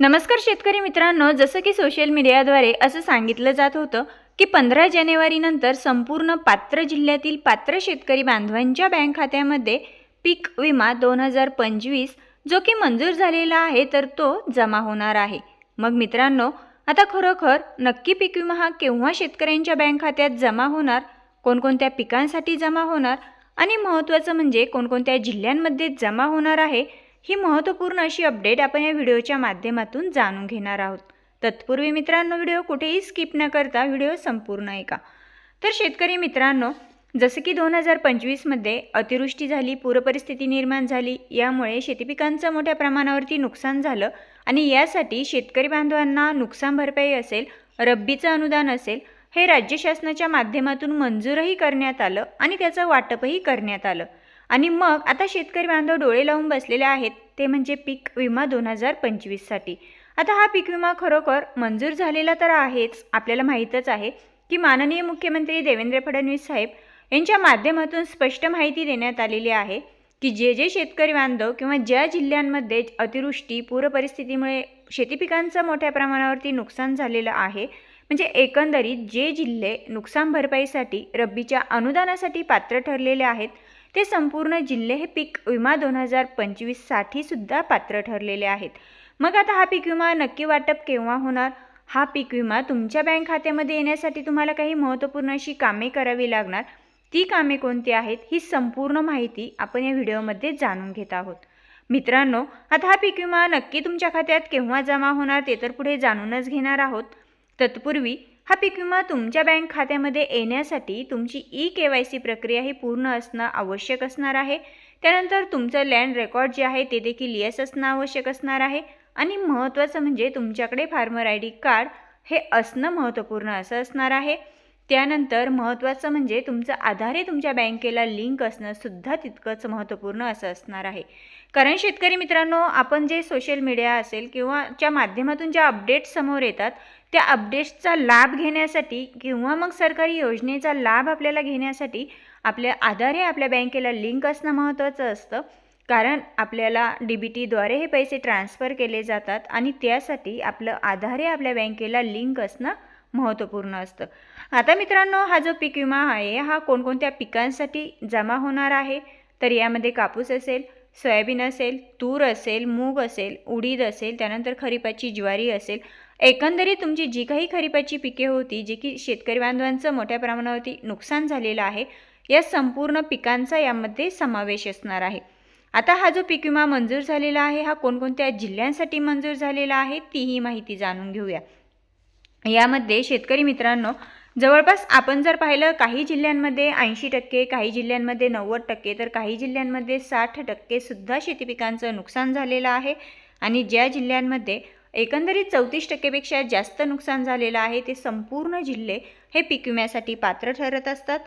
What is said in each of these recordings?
नमस्कार शेतकरी मित्रांनो जसं की सोशल मीडियाद्वारे असं सांगितलं जात होतं की पंधरा जानेवारीनंतर संपूर्ण पात्र जिल्ह्यातील पात्र शेतकरी बांधवांच्या बँक खात्यामध्ये पीक विमा दोन हजार पंचवीस जो की मंजूर झालेला आहे तर तो जमा होणार आहे. मग मित्रांनो आता खरोखर नक्की पीक विमा हा केव्हा शेतकऱ्यांच्या बँक खात्यात जमा होणार कोणकोणत्या पिकांसाठी जमा होणार आणि महत्त्वाचं म्हणजे कोणकोणत्या जिल्ह्यांमध्ये जमा होणार आहे ही महत्त्वपूर्ण अशी अपडेट आपण या व्हिडिओच्या माध्यमातून जाणून घेणार आहोत. तत्पूर्वी मित्रांनो व्हिडिओ कुठेही स्किप न करता व्हिडिओ संपूर्ण ऐका. तर शेतकरी मित्रांनो जसं की दोन हजार पंचवीसमध्ये अतिवृष्टी झाली पूरपरिस्थिती निर्माण झाली यामुळे शेतीपिकांचं मोठ्या प्रमाणावरती नुकसान झालं आणि यासाठी शेतकरी बांधवांना नुकसान भरपाई असेल रब्बीचं अनुदान असेल हे राज्य शासनाच्या माध्यमातून मंजूरही करण्यात आलं आणि त्याचं वाटपही करण्यात आलं. आणि मग आता शेतकरी बांधव डोळे लावून बसलेले आहेत ते म्हणजे पीक विमा दोन हजार पंचवीससाठी आता हा पीक विमा खरोखर मंजूर झालेला तर आहेच आपल्याला माहीतच आहे की माननीय मुख्यमंत्री देवेंद्र फडणवीस साहेब यांच्या माध्यमातून स्पष्ट माहिती देण्यात आलेली आहे की जे जे शेतकरी बांधव किंवा ज्या जिल्ह्यांमध्ये अतिवृष्टी पूरपरिस्थितीमुळे शेतीपिकांचं मोठ्या प्रमाणावरती नुकसान झालेलं आहे म्हणजे एकंदरीत जे जिल्हे नुकसान भरपाईसाठी रब्बीच्या अनुदानासाठी पात्र ठरलेले आहेत ते संपूर्ण जिल्हे हे पीक विमा दोन हजार पंचवीससाठी सुद्धा पात्र ठरलेले आहेत. मग आता हा पीक विमा नक्की वाटप केव्हा होणार? हा पीक विमा तुमच्या बँक खात्यामध्ये येण्यासाठी तुम्हाला काही महत्त्वपूर्ण अशी कामे करावी लागणार? ती कामे कोणती आहेत? ही संपूर्ण माहिती आपण या व्हिडिओमध्ये जाणून घेत आहोत. मित्रांनो आता हा पीक विमा नक्की तुमच्या खात्यात केव्हा जमा होणार ते तर पुढे जाणूनच घेणार आहोत. तत्पूर्वी हा पीक विमा तुमच्या बँक खात्यामध्ये येण्यासाठी तुमची ई के वाय सी प्रक्रिया ही पूर्ण असणं आवश्यक असणार आहे. त्यानंतर तुमचं लँड रेकॉर्ड जे आहे ते देखील येस असणं आवश्यक असणार आहे. आणि महत्त्वाचं म्हणजे तुमच्याकडे फार्मर आय डी कार्ड हे असणं महत्त्वपूर्ण असं असणार आहे. त्यानंतर महत्त्वाचं म्हणजे तुमचं आधार हे तुमच्या बँकेला लिंक असणं सुद्धा तितकंच महत्त्वपूर्ण असं असणार आहे. कारण शेतकरी मित्रांनो आपण जे सोशल मीडिया असेल किंवा च्या माध्यमातून ज्या अपडेट्स समोर येतात त्या अपडेट्सचा लाभ घेण्यासाठी किंवा मग सरकारी योजनेचा लाभ आपल्याला घेण्यासाठी आपल्या आधारे आपल्या बँकेला लिंक असणं महत्त्वाचं असतं. कारण आपल्याला डी बी टीद्वारे हे पैसे ट्रान्सफर केले जातात आणि त्यासाठी आपलं आधारे आपल्या बँकेला लिंक असणं महत्त्वपूर्ण असतं. आता मित्रांनो हा जो पीक विमा आहे हा कोणकोणत्या पिकांसाठी जमा होणार आहे? तर यामध्ये कापूस असेल सोयाबीन असेल तूर असेल मूग असेल उडीद असेल त्यानंतर खरीपाची ज्वारी असेल. एकंदरीत तुमची जी काही खरीपाची पिके होती जी की शेतकरी बांधवांचं मोठ्या प्रमाणावरती नुकसान झालेलं आहे या संपूर्ण पिकांचा यामध्ये समावेश असणार आहे. आता हा जो पीक विमा मंजूर झालेला आहे हा कोणकोणत्या जिल्ह्यांसाठी मंजूर झालेला आहे तीही माहिती जाणून घेऊया. यामध्ये शेतकरी मित्रांनो जवळपास आपण जर पाहिलं काही जिल्ह्यांमध्ये ऐंशी टक्के काही जिल्ह्यांमध्ये नव्वद टक्के तर काही जिल्ह्यांमध्ये साठ टक्केसुद्धा शेती पिकांचं नुकसान झालेलं आहे. आणि ज्या जिल्ह्यांमध्ये एकंदरीत चौतीस टक्केपेक्षा जास्त नुकसान झालेलं आहे ते संपूर्ण जिल्हे हे पीक विम्यासाठी पात्र ठरत असतात.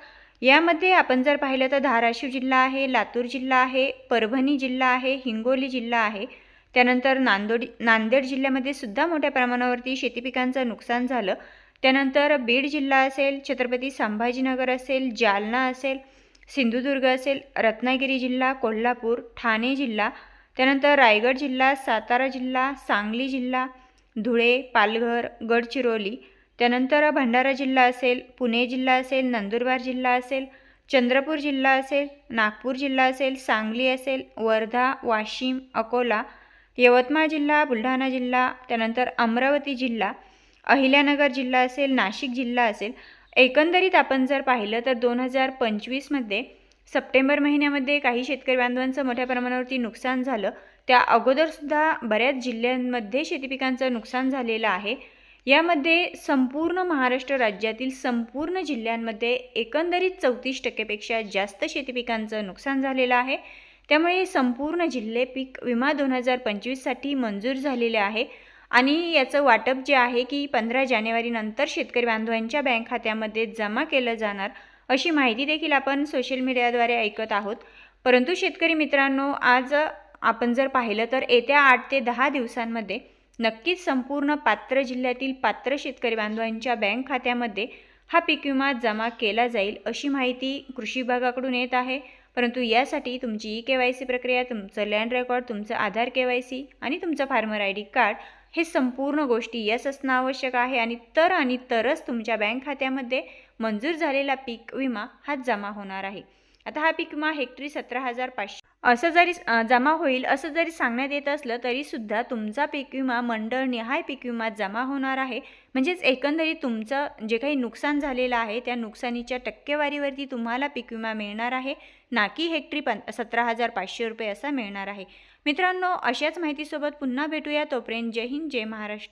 यामध्ये आपण जर पाहिलं तर धाराशिव जिल्हा आहे लातूर जिल्हा आहे परभणी जिल्हा आहे हिंगोली जिल्हा आहे. त्यानंतर नांदोडी नांदेड जिल्ह्यामध्ये सुद्धा मोठ्या प्रमाणावरती शेती पिकांचं नुकसान झालं. त्यानंतर बीड जिल्हा असेल छत्रपती संभाजीनगर असेल जालना असेल सिंधुदुर्ग असेल रत्नागिरी जिल्हा कोल्हापूर ठाणे जिल्हा त्यानंतर रायगड जिल्हा सातारा जिल्हा सांगली जिल्हा धुळे पालघर गडचिरोली त्यानंतर भंडारा जिल्हा असेल पुणे जिल्हा असेल नंदुरबार जिल्हा असेल चंद्रपूर जिल्हा असेल नागपूर जिल्हा असेल सांगली असेल वर्धा वाशिम अकोला यवतमाळ जिल्हा बुलढाणा जिल्हा त्यानंतर अमरावती जिल्हा अहिल्यानगर जिल्हा असेल नाशिक जिल्हा असेल एकंदरीत आपण जर पाहिलं तर दोन हजार पंचवीसमध्ये सप्टेंबर महिन्यामध्ये काही शेतकरी बांधवांचं मोठ्या प्रमाणावरती नुकसान झालं. त्या अगोदरसुद्धा बऱ्याच जिल्ह्यांमध्ये शेती पिकांचं नुकसान झालेलं आहे. यामध्ये संपूर्ण महाराष्ट्र राज्यातील संपूर्ण जिल्ह्यांमध्ये एकंदरीत चौतीस टक्केपेक्षा जास्त शेती पिकांचं नुकसान झालेलं आहे. त्यामुळे संपूर्ण जिल्हे पीक विमा दोन हजार पंचवीससाठी मंजूर झालेले आहे. आणि याचं वाटप जे आहे की पंधरा जानेवारीनंतर शेतकरी बांधवांच्या बँक खात्यामध्ये जमा केलं जाणार अशी माहिती देखील आपण सोशल मीडियाद्वारे ऐकत आहोत. परंतु शेतकरी मित्रांनो आज आपण जर पाहिलं तर येत्या आठ ते दहा दिवसांमध्ये नक्कीच संपूर्ण पात्र जिल्ह्यातील पात्र शेतकरी बांधवांच्या बँक खात्यामध्ये हा पीक विमा जमा केला जाईल अशी माहिती कृषी विभागाकडून येत आहे. परंतु यासाठी तुमची ई के वाय सी प्रक्रिया तुमचं लँड रेकॉर्ड तुमचं आधार के वाय सी आणि तुमचं फार्मर आय डी कार्ड हे संपूर्ण गोष्टी यस असणं आवश्यक आहे आणि तर आणि तरच तुमच्या बँक खात्यामध्ये मंजूर झालेला पीक विमा हा जमा होणार आहे. आता हा पीक विमा हेक्टरी सतरा हजार पाचशे असं जरी जमा होईल असं जरी सांगण्यात येत असलं तरीसुद्धा तुमचा पीक विमा मंडळनिहाय पीक विमा जमा होणार आहे. म्हणजेच एकंदरीत तुमचं जे काही नुकसान झालेलं आहे त्या नुकसानीच्या टक्केवारीवरती तुम्हाला पीक विमा मिळणार आहे. ना की हेक्टरी पं सतरा हजार पाचशे रुपये असा मिळणार आहे. मित्रांनो अशाच माहितीसोबत पुन्हा भेटूया तोपर्यंत जय हिंद जय महाराष्ट्र.